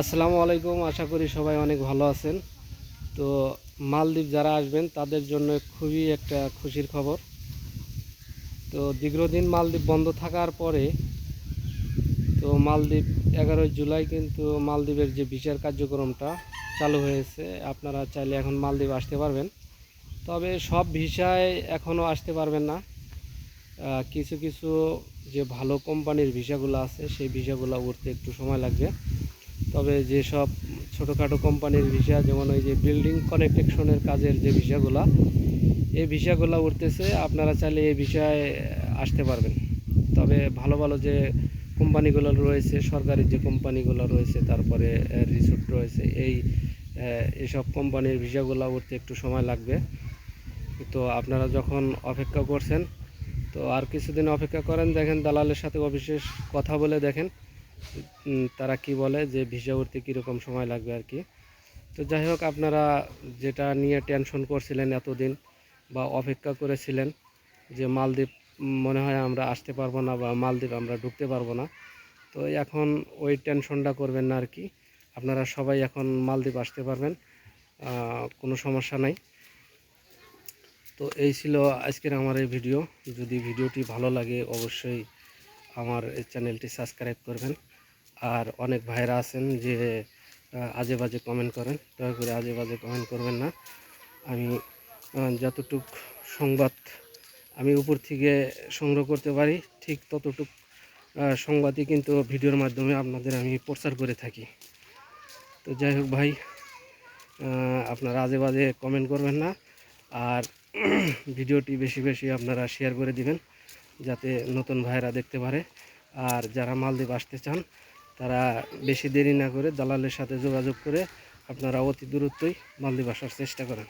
আসসালামু আলাইকুম, আশা করি সবাই অনেক ভালো আছেন। তো মালদ্বীপ যারা আসবেন, তাদের জন্য খুবই একটা খুশির খবর। তো দীর্ঘদিন মালদ্বীপ বন্ধ থাকার পরে, তো মালদ্বীপ এগারোই জুলাই কিন্তু মালদ্বীপের যে বিচার কার্যক্রমটা চালু হয়েছে, আপনারা চাইলে এখন মালদ্বীপ আসতে পারবেন। তবে সব ভিসায় এখনও আসতে পারবেন না। কিছু কিছু যে ভালো কোম্পানির ভিসাগুলো আছে, সেই ভিসাগুলো উঠতে একটু সময় লাগবে। তবে যেসব ছোটোখাটো কোম্পানির ভিসা, যেমন ওই যে বিল্ডিং কনেকশনের কাজের যে ভিসাগুলা, এই ভিসাগুলো উঠতেছে, আপনারা চাইলে এই বিষয়ে আসতে পারবেন। তবে ভালো ভালো যে কোম্পানিগুলো রয়েছে, সরকারি যে কোম্পানিগুলো রয়েছে, তারপরে রিসোর্ট রয়েছে, এই এসব কোম্পানির ভিসাগুলো উঠতে একটু সময় লাগবে। তো আপনারা যখন অপেক্ষা করছেন, তো আর কিছুদিন অপেক্ষা করেন, দেখেন দালালের সাথে অবিশেষ কথা বলে দেখেন। তারা কি বলে যে ভিসা উঠতে কীরকম সময় লাগবে আর কি? তো যাই হোক, আপনারা যেটা নিয়ে টেনশন করছিলেন এতদিন বা অপেক্ষা করেছিলেন যে মালদ্বীপ মনে হয় আমরা আসতে পারব না বা মালদ্বীপ আমরা ঢুকতে পারব না, তো এখন ওই টেনশনটা করবেন না আর কি। আপনারা সবাই এখন মালদ্বীপ আসতে পারবেন কোনো সমস্যা নাই। তো এই ছিল আজকের আমার এই ভিডিও। যদি ভিডিওটি ভালো লাগে, অবশ্যই আমার এই চ্যানেলটি সাবস্ক্রাইব করবেন। আর অনেক ভাইরা আছেন যে আজে বাজে কমেন্ট করেন। দয়া করে আজে বাজে কমেন্ট করবেন না। আমি যতটুক সংবাদ আমি উপর থেকে সংগ্রহ করতে পারি, ঠিক ততটুক সংবাদই কিন্তু ভিডিওর মাধ্যমে আপনাদের আমি প্রচার করে থাকি। তো যাই হোক ভাই আপনারা আজে বাজে কমেন্ট করবেন না। আর ভিডিওটি বেশি বেশি আপনারা শেয়ার করে দিবেন, যাতে নতুন ভাইরা দেখতে পারে। আর যারা মালদ্বীপ আসতে চান তারা বেশি দেরি না করে দালালের সাথে যোগাযোগ করে আপনারা অতি দূরত্বই মালদ্বীপ আসার চেষ্টা করেন।